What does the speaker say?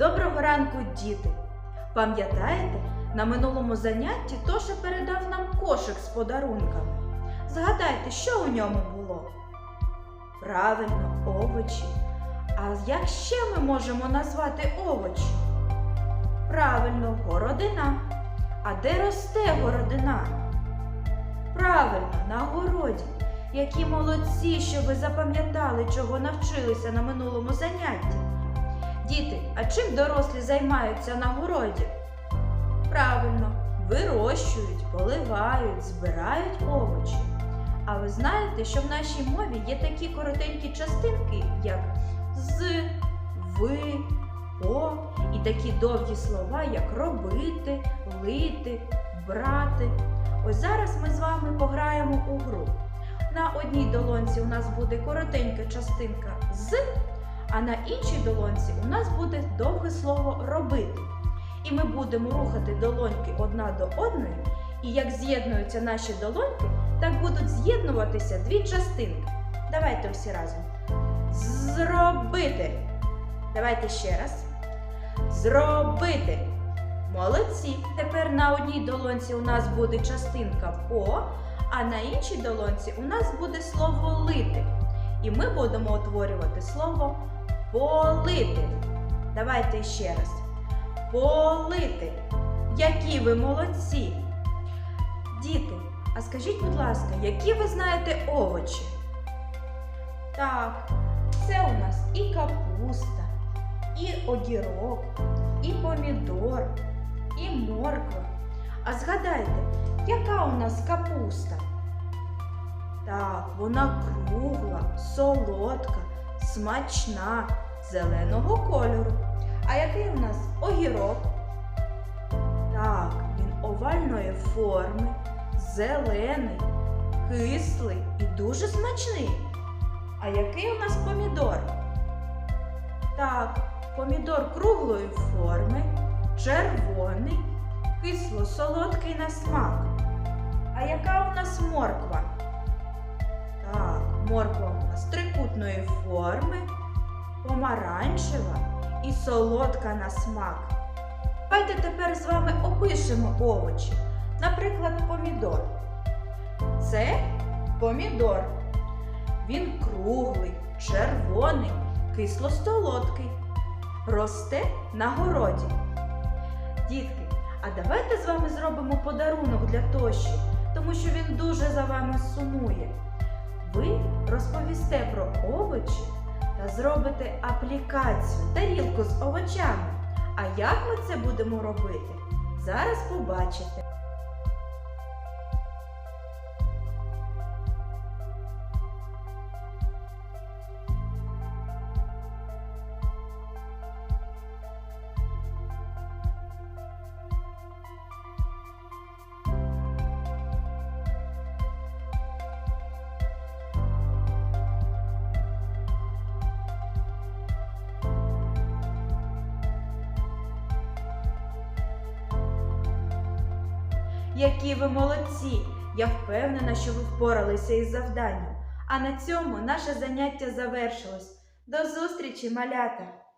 Доброго ранку, діти! Пам'ятаєте, на минулому занятті Тоша передав нам кошик з подарунками. Згадайте, що у ньому було? Правильно, овочі. А як ще ми можемо назвати овочі? Правильно, городина. А де росте городина? Правильно, на городі. Які молодці, що ви запам'ятали, чого навчилися на минулому занятті. Діти, а чим дорослі займаються на городі? Правильно, вирощують, поливають, збирають овочі. А ви знаєте, що в нашій мові є такі коротенькі частинки, як з, ви, по, і такі довгі слова, як робити, лити, брати. Ось зараз ми з вами пограємо у гру. На одній долонці у нас буде коротенька частинка з, а на іншій долонці у нас буде довге слово робити. І ми будемо рухати долоньки одна до одної, і як з'єднуються наші долоньки, так будуть з'єднуватися дві частинки. Давайте всі разом. Зробити. Давайте ще раз. Зробити. Молодці. Тепер на одній долонці у нас буде частинка по, а на іншій долонці у нас буде слово лити. І ми будемо утворювати слово полити. Давайте ще раз. Полити. Які ви молодці! Діти, а скажіть, будь ласка, які ви знаєте овочі? Так, це у нас і капуста, і огірок, і помідор, і морква. А згадайте, яка у нас капуста? Так, вона кругла, солодка, смачна, зеленого кольору. А який у нас огірок? Так, він овальної форми, зелений, кислий і дуже смачний. А який у нас помідор? Так, помідор круглої форми, червоний, кисло-солодкий на смак. А яка у нас морква? Морква нас трикутної форми, помаранчева і солодка на смак. Давайте тепер з вами опишемо овочі. Наприклад, помідор. Це помідор. Він круглий, червоний, кисло-солодкий. Росте на городі. Дітки, а давайте з вами зробимо подарунок для Тоші, тому що він дуже за вами сумує. Ви розповісте про овочі та зробите аплікацію, тарілку з овочами. А як ми це будемо робити? Зараз побачите. Які ви молодці! Я впевнена, що ви впоралися із завданням. А на цьому наше заняття завершилось. До зустрічі, малята!